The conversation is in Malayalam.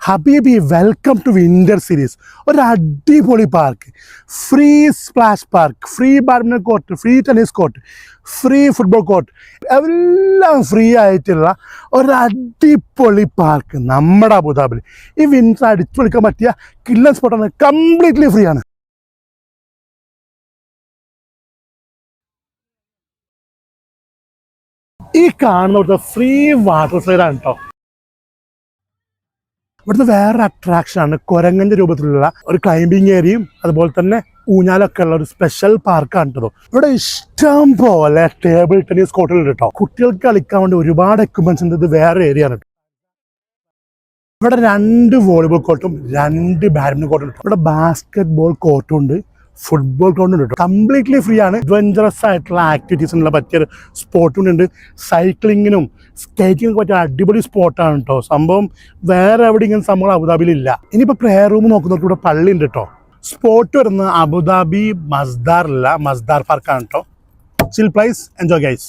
ഹബീബി വെൽക്കം ടു വിന്റർ സീരീസ് ഒരു അടിപൊളി park free splash park free badminton court free tennis court free football court എല്ലാം ഫ്രീ ആയിട്ടുള്ള ഒരു അടിപൊളി പാർക്ക് നമ്മുടെ അബുദാബിൽ ഈ വിന്റർ അടിച്ചു പൊളിക്കാൻ പറ്റിയ കില്ലൻ സ്പോട്ടാണ് കംപ്ലീറ്റ്ലി ഫ്രീ ആണ്. ഈ കാണുന്ന ഫ്രീ വാട്ടർ സ്ലൈഡാണ് കേട്ടോ ഇവിടുത്തെ വേറെ അട്രാക്ഷൻ ആണ് കുരങ്ങന്റെ രൂപത്തിലുള്ള ഒരു ക്ലൈമ്പിംഗ് ഏരിയയും അതുപോലെ തന്നെ ഊഞ്ഞാലൊക്കെ ഉള്ള ഒരു സ്പെഷ്യൽ പാർക്കാണ് കേട്ടോ ഇവിടെ ഇഷ്ടം പോലെ ടേബിൾ ടെന്നീസ് കോർട്ടുകൾ കേട്ടോ കുട്ടികൾക്ക് കളിക്കാൻ വേണ്ടി ഒരുപാട് എക്യുപ്മെന്റ്സ് ഉണ്ട്. ഇത് വേറെ ഏരിയ ആണ് ഇവിടെ രണ്ട് വോളിബോൾ കോർട്ടും രണ്ട് ബാഡ്മിന്റൺ കോർട്ടും ഇവിടെ ബാസ്കറ്റ് ബോൾ കോർട്ടും ഉണ്ട്. ഫുട്ബോൾ ഗ്രൗണ്ട് ഉണ്ട് കംപ്ലീറ്റ്ലി ഫ്രീ ആണ്. അഡ്വഞ്ചറസ് ആയിട്ടുള്ള ആക്ടിവിറ്റീസിനുള്ള പറ്റിയൊരു സ്പോർട്ടും ഉണ്ട്. സൈക്ലിങ്ങിനും സ്കേറ്റിങ്ങിനും പറ്റിയ അടിപൊളി സ്പോട്ടാണ് കേട്ടോ. സംഭവം വേറെ എവിടെ ഇങ്ങനെ സംഭവം അബുദാബിയിലില്ല ഇനിയിപ്പോൾ പ്രെയർ റൂം നോക്കുന്നവർക്ക് ഇവിടെ പള്ളി ഉണ്ട് കേട്ടോ. സ്പോട്ട് വരുന്നത് അബുദാബി മസ്ദാർ അല്ല മസ്ദാർ പാർക്കാണ് കേട്ടോ. ചിൽ പ്ലേസ് എൻജോയ് ഗൈസ്